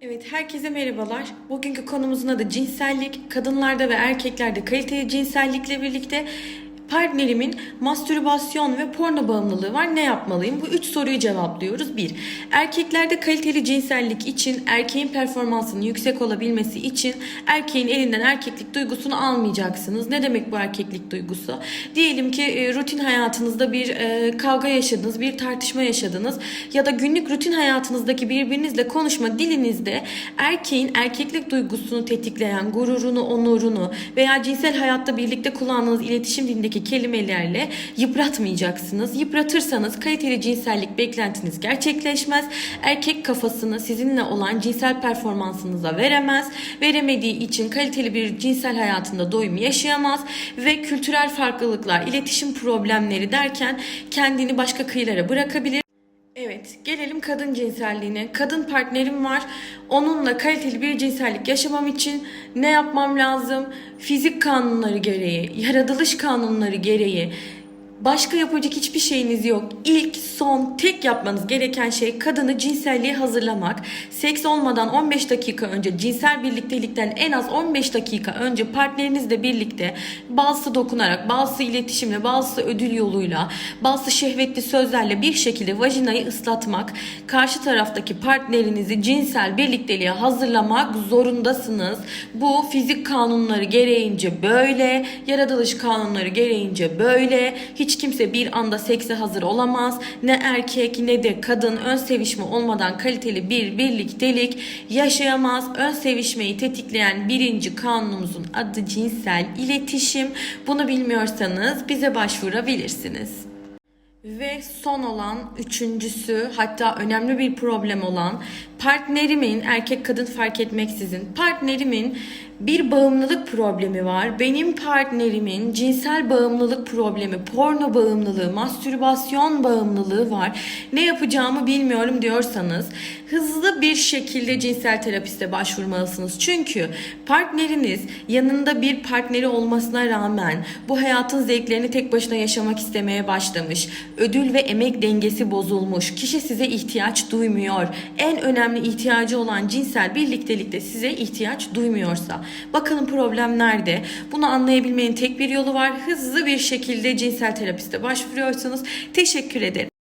Evet, herkese merhabalar. Bugünkü konumuzun adı cinsellik. Kadınlarda ve erkeklerde kaliteli cinsellikle birlikte partnerimin mastürbasyon ve porno bağımlılığı var. Ne yapmalıyım? Bu üç soruyu cevaplıyoruz. Bir, erkeklerde kaliteli cinsellik için erkeğin performansının yüksek olabilmesi için erkeğin elinden erkeklik duygusunu almayacaksınız. Ne demek bu erkeklik duygusu? Diyelim ki e, rutin hayatınızda bir e, kavga yaşadınız, bir tartışma yaşadınız ya da günlük rutin hayatınızdaki birbirinizle konuşma dilinizde erkeğin erkeklik duygusunu tetikleyen gururunu, onurunu veya cinsel hayatta birlikte kullandığınız iletişim dilindeki kelimelerle yıpratmayacaksınız. Yıpratırsanız kaliteli cinsellik beklentiniz gerçekleşmez. Erkek kafasını sizinle olan cinsel performansınıza veremez. Veremediği için kaliteli bir cinsel hayatında doyum yaşayamaz ve kültürel farklılıklar, iletişim problemleri derken kendini başka kıyılara bırakabilir. Evet, gelelim kadın cinselliğine. Kadın partnerim var. Onunla kaliteli bir cinsellik yaşamam için ne yapmam lazım? Fizik kanunları gereği, yaratılış kanunları gereği Başka yapacak hiçbir şeyiniz yok. İlk, son, tek yapmanız gereken şey kadını cinselliğe hazırlamak. Seks olmadan 15 dakika önce cinsel birliktelikten en az 15 dakika önce partnerinizle birlikte bazısı dokunarak, bazısı iletişimle, bazısı ödül yoluyla, bazısı şehvetli sözlerle bir şekilde vajinayı ıslatmak, karşı taraftaki partnerinizi cinsel birlikteliğe hazırlamak zorundasınız. Bu fizik kanunları gereğince böyle, yaratılış kanunları gereğince böyle. Hiç kimse bir anda sekse hazır olamaz. Ne erkek ne de kadın ön sevişme olmadan kaliteli bir birliktelik yaşayamaz. Ön sevişmeyi tetikleyen birinci kanunumuzun adı cinsel iletişim. Bunu bilmiyorsanız bize başvurabilirsiniz. Ve son olan üçüncüsü hatta önemli bir problem olan partnerimin erkek kadın fark etmeksizin partnerimin bir bağımlılık problemi var. Benim partnerimin cinsel bağımlılık problemi, porno bağımlılığı, mastürbasyon bağımlılığı var. Ne yapacağımı bilmiyorum diyorsanız hızlı bir şekilde cinsel terapiste başvurmalısınız. Çünkü partneriniz yanında bir partneri olmasına rağmen bu hayatın zevklerini tek başına yaşamak istemeye başlamış. Ödül ve emek dengesi bozulmuş. Kişi size ihtiyaç duymuyor. En önemli ihtiyacı olan cinsel birliktelikte size ihtiyaç duymuyorsa. Bakalım problem nerede? Bunu anlayabilmenin tek bir yolu var. Hızlı bir şekilde cinsel terapiste başvuruyorsunuz. Teşekkür ederim.